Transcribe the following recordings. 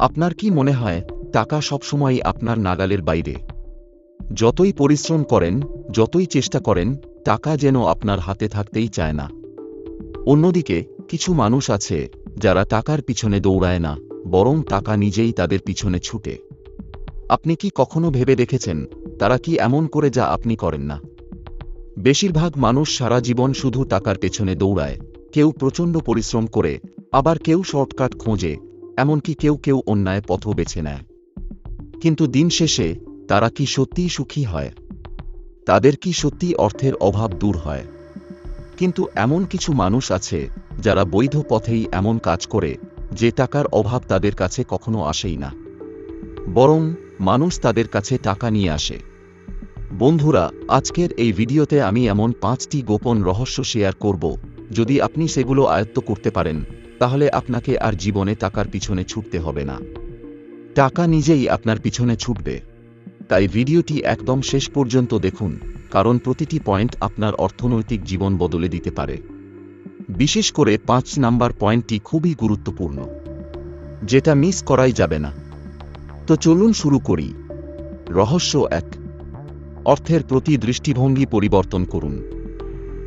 আপনার কি মনে হয়, টাকা সবসময় আপনার নাগালের বাইরে? যতই পরিশ্রম করেন, যতই চেষ্টা করেন, টাকা যেন আপনার হাতে থাকতেই চায় না। অন্যদিকে, কিছু মানুষ আছে, যারা টাকার পিছনে দৌড়ায় না, বরং টাকা নিজেই তাদের পিছনে ছুটে। আপনি কি কখনো ভেবে দেখেছেন, তারা কি এমন করে যা আপনি করেন না? বেশিরভাগ মানুষ সারা জীবন শুধু টাকার পেছনে দৌড়ায়, কেউ প্রচণ্ড পরিশ্রম করে, আবার কেউ শর্টকাট খোঁজে এমনকি কেউ কেউ অন্যায় পথ বেছে নেয়। কিন্তু দিন শেষে তারা কি সত্যিই সুখী হয়? তাদের কি সত্যি অর্থের অভাব দূর হয়? কিন্তু এমন কিছু মানুষ আছে যারা বৈধ পথেই এমন কাজ করে যে টাকার অভাব তাদের কাছে কখনো আসেই না। বরং মানুষ তাদের কাছে টাকা নিয়ে আসে। বন্ধুরা, আজকের এই ভিডিওতে আমি এমন পাঁচটি গোপন রহস্য শেয়ার করব যদি আপনি সেগুলো আয়ত্ত করতে পারেন। তাহলে আপনাকে আর জীবনে টাকার পিছনে ছুটতে হবে না। টাকা নিজেই আপনার পিছনে ছুটবে। তাই ভিডিওটি একদম শেষ পর্যন্ত দেখুন, কারণ প্রতিটি পয়েন্ট আপনার অর্থনৈতিক জীবন বদলে দিতে পারে। বিশেষ করে পাঁচ নাম্বার পয়েন্টটি খুবই গুরুত্বপূর্ণ। যেটা মিস করাই যাবে না। তো চলুন শুরু করি। রহস্য এক। অর্থের প্রতি দৃষ্টিভঙ্গি পরিবর্তন করুন।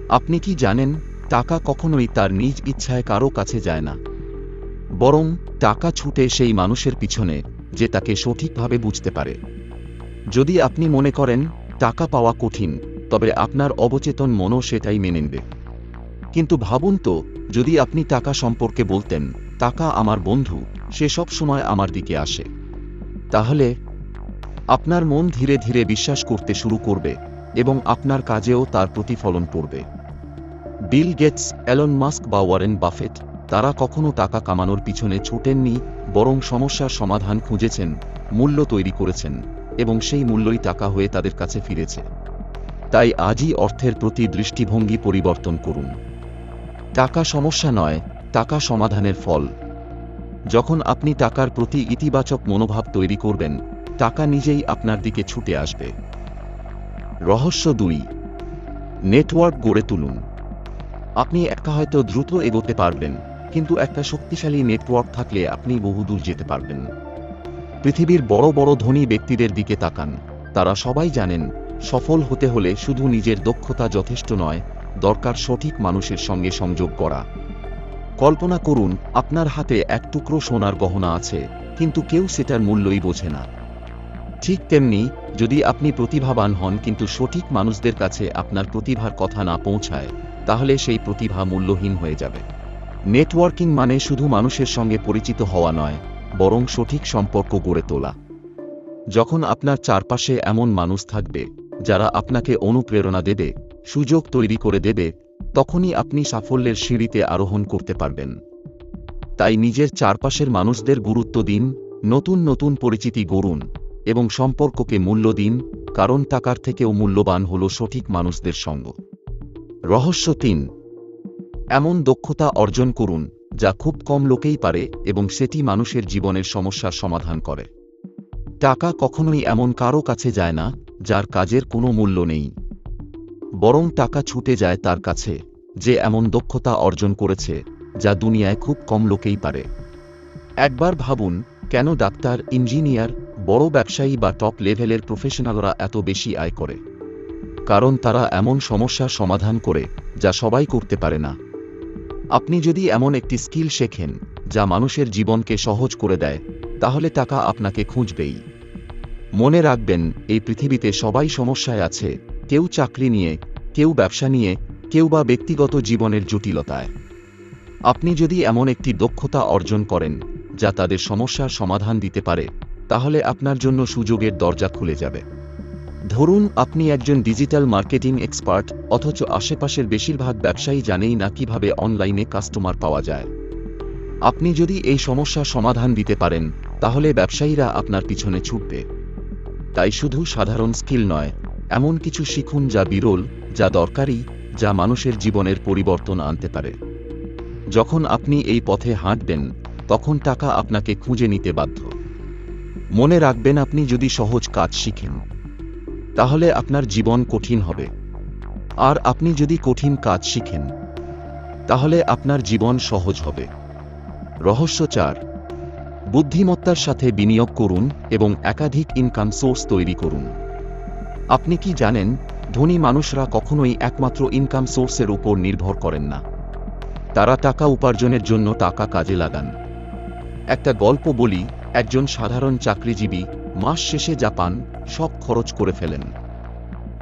আপনি কি জানেন টাকা কখনোই তার নিজ ইচ্ছায় কারও কাছে যায় না। বরং টাকা ছুটে সেই মানুষের পিছনে, যে তাকে সঠিকভাবে বুঝতে পারে। যদি আপনি মনে করেন, টাকা পাওয়া কঠিন, তবে আপনার অবচেতন মনও সেটাই মেনে নেবে। কিন্তু ভাবুন তো, যদি আপনি টাকা সম্পর্কে বলতেন, টাকা আমার বন্ধু, সে সব সময় আমার দিকে আসে। তাহলে, আপনার মন ধীরে ধীরে বিশ্বাস করতে শুরু করবে, এবং আপনার কাজেও তার প্রতিফলন পড়বে। বিল গেটস অ্যালন মাস্ক বা ওয়ারেন বাফেট, তারা কখনো টাকা কামানোর পিছনে ছুটেননি, বরং সমস্যার সমাধান খুঁজেছেন, মূল্য তৈরি করেছেন, এবং সেই মূল্যই টাকা হয়ে তাদের কাছে ফিরেছে। তাই আজই অর্থের প্রতি দৃষ্টিভঙ্গি পরিবর্তন করুন। টাকা সমস্যা নয়, টাকা সমাধানের ফল। যখন আপনি টাকার প্রতি ইতিবাচক মনোভাব তৈরি করবেন, টাকা নিজেই আপনার দিকে ছুটে আসবে। রহস্য দুই। নেটওয়ার্ক গড়ে তুলুন। আপনি একা হয়তো দ্রুত এগোতে পারবেন, কিন্তু একটা শক্তিশালী নেটওয়ার্ক থাকলে আপনি বহুদূর যেতে পারবেন। পৃথিবীর বড় বড় ধনী ব্যক্তিদের দিকে তাকান। তারা সবাই জানেন, সফল হতে হলে শুধু নিজের দক্ষতা যথেষ্ট নয়, দরকার সঠিক মানুষের সঙ্গে সংযোগ করা। কল্পনা করুন, আপনার হাতে এক টুকরো সোনার গহনা আছে, কিন্তু কেউ সেটার মূল্যই বোঝে না। ঠিক তেমনি, যদি আপনি প্রতিভাবান হন কিন্তু সঠিক মানুষদের কাছে আপনার প্রতিভার কথা না পৌঁছায় তাহলে সেই প্রতিভা মূল্যহীন হয়ে যাবে। নেটওয়ার্কিং মানে শুধু মানুষের সঙ্গে পরিচিত হওয়া নয়, বরং সঠিক সম্পর্ক গড়ে তোলা। যখন আপনার চারপাশে এমন মানুষ থাকবে, যারা আপনাকে অনুপ্রেরণা দেবে, সুযোগ তৈরি করে দেবে, তখনই আপনি সাফল্যের সিঁড়িতে আরোহণ করতে পারবেন। তাই নিজের চারপাশের মানুষদের গুরুত্ব দিন, নতুন নতুন পরিচিতি গড়ুন, এবং সম্পর্ককে মূল্য দিন, কারণ টাকার থেকেও মূল্যবান হল সঠিক মানুষদের সঙ্গ। রহস্য তিন। এমন দক্ষতা অর্জন করুন, যা খুব কম লোকেই পারে এবং সেটি মানুষের জীবনের সমস্যার সমাধান করে। টাকা কখনোই এমন কারও কাছে যায় না, যার কাজের কোনো মূল্য নেই। বরং টাকা ছুটে যায় তার কাছে, যে এমন দক্ষতা অর্জন করেছে, যা দুনিয়ায় খুব কম লোকেই পারে। একবার ভাবুন, কেন ডাক্তার, ইঞ্জিনিয়ার, বড় ব্যবসায়ী বা টপ লেভেলের প্রফেশনালরা এত বেশি আয় করে? কারণ তারা এমন সমস্যার সমাধান করে, যা সবাই করতে পারে না। আপনি যদি এমন একটি স্কিল শেখেন, যা মানুষের জীবনকে সহজ করে দেয়, তাহলে টাকা আপনাকে খুঁজবেই। মনে রাখবেন, এই পৃথিবীতে সবাই সমস্যায় আছে, কেউ চাকরি নিয়ে, কেউ ব্যবসা নিয়ে, কেউ বা ব্যক্তিগত জীবনের জটিলতায়। আপনি যদি এমন একটি দক্ষতা অর্জন করেন, যা তাদের সমস্যার সমাধান দিতে পারে, তাহলে আপনার জন্য সুযোগের দরজা খুলে যাবে। ধরুন, আপনি একজন ডিজিটাল মার্কেটিং এক্সপার্ট, অথচ আশেপাশের বেশিরভাগ ব্যবসায়ী জানেই না কীভাবে অনলাইনে কাস্টমার পাওয়া যায়। আপনি যদি এই সমস্যার সমাধান দিতে পারেন, তাহলে ব্যবসায়ীরা আপনার পিছনে ছুটবে। তাই শুধু সাধারণ স্কিল নয়, এমন কিছু শিখুন যা বিরল, যা দরকারি, যা মানুষের জীবনের পরিবর্তন আনতে পারে। যখন আপনি এই পথে হাঁটবেন, তখন টাকা আপনাকে খুঁজে নিতে বাধ্য। মনে রাখবেন, আপনি যদি সহজ কাজ শিখেন তাহলে আপনার জীবন কঠিন হবে। আর আপনি যদি কঠিন কাজ শিখেন, তাহলে আপনার জীবন সহজ হবে। রহস্য চার। বুদ্ধিমত্তার সাথে বিনিয়োগ করুন এবং একাধিক ইনকাম সোর্স তৈরি করুন। আপনি কি জানেন, ধনী মানুষরা কখনোই একমাত্র ইনকাম সোর্সের উপর নির্ভর করেন না। তারা টাকা উপার্জনের জন্য টাকা কাজে লাগান। একটা গল্প বলি, একজন সাধারণ চাকরিজীবী মাস শেষে যা পান সব খরচ করে ফেলেন।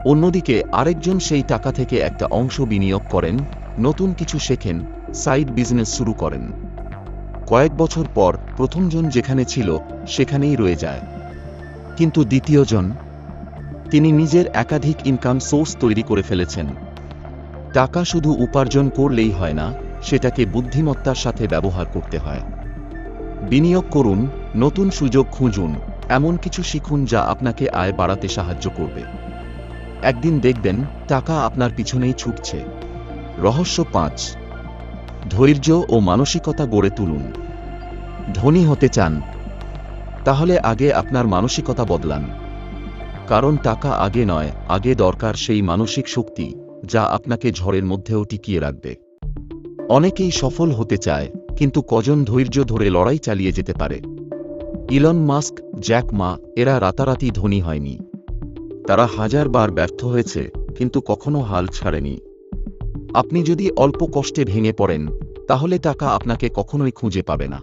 অন্যদিকে আরেকজন সেই টাকা থেকে একটা অংশ বিনিয়োগ করেন, নতুন কিছু শেখেন, সাইড বিজনেস শুরু করেন। কয়েক বছর পর প্রথমজন যেখানে ছিল, সেখানেই রয়ে যায়। কিন্তু দ্বিতীয়জন, তিনি নিজের একাধিক ইনকাম সোর্স তৈরি করে ফেলেছেন। টাকা শুধু উপার্জন করলেই হয় না, সেটাকে বুদ্ধিমত্তার সাথে ব্যবহার করতে হয়। বিনিয়োগ করুন, নতুন সুযোগ খুঁজুন এমন কিছু শিখুন যা আপনাকে আয় বাড়াতে সাহায্য করবে। একদিন দেখবেন টাকা আপনার পিছনেই ছুটছে। রহস্য পাঁচ। ধৈর্য ও মানসিকতা গড়ে তুলুন। ধনী হতে চান। তাহলে আগে আপনার মানসিকতা বদলান। কারণ টাকা আগে নয়, আগে দরকার সেই মানসিক শক্তি যা আপনাকে ঝড়ের মধ্যেও টিকিয়ে রাখবে। অনেকেই সফল হতে চায়, কিন্তু কজন ধৈর্য ধরে লড়াই চালিয়ে যেতে পারে? ইলন মাস্ক, জ্যাক মা, এরা রাতারাতি ধনী হয়নি। তারা হাজার বার ব্যর্থ হয়েছে, কিন্তু কখনো হাল ছাড়েনি। আপনি যদি অল্প কষ্টে ভেঙে পড়েন, তাহলে টাকা আপনাকে কখনোই খুঁজে পাবে না।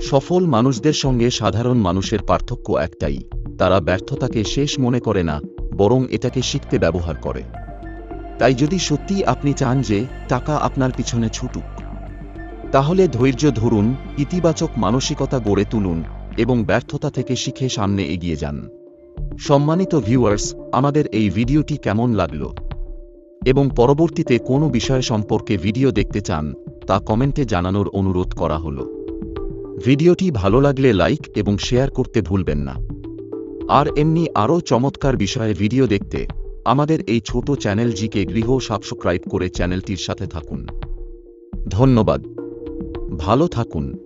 সফল মানুষদের সঙ্গে সাধারণ মানুষের পার্থক্য একটাই, তারা ব্যর্থতাকে শেষ মনে করে না, বরং এটাকে শিখতে ব্যবহার করে। তাই যদি সত্যিই আপনি চান যে, টাকা আপনার পিছনে ছুটুক, তাহলে ধৈর্য ধরুন, ইতিবাচক মানসিকতা গড়ে তুলুন এবং ব্যর্থতা থেকে শিখে সামনে এগিয়ে যান। সম্মানিত ভিউয়ার্স, আমাদের এই ভিডিওটি কেমন লাগল? এবং পরবর্তীতে কোনো বিষয় সম্পর্কে ভিডিও দেখতে চান, তা কমেন্টে জানানোর অনুরোধ করা হলো। ভিডিওটি ভালো লাগলে লাইক এবং শেয়ার করতে ভুলবেন না। আর এমনি আরও চমৎকার বিষয়ে ভিডিও দেখতে, আমাদের এই ছোট চ্যানেল জিকে গৃহ সাবস্ক্রাইব করে চ্যানেলটির সাথে থাকুন। ধন্যবাদ। ভালো থাকুন।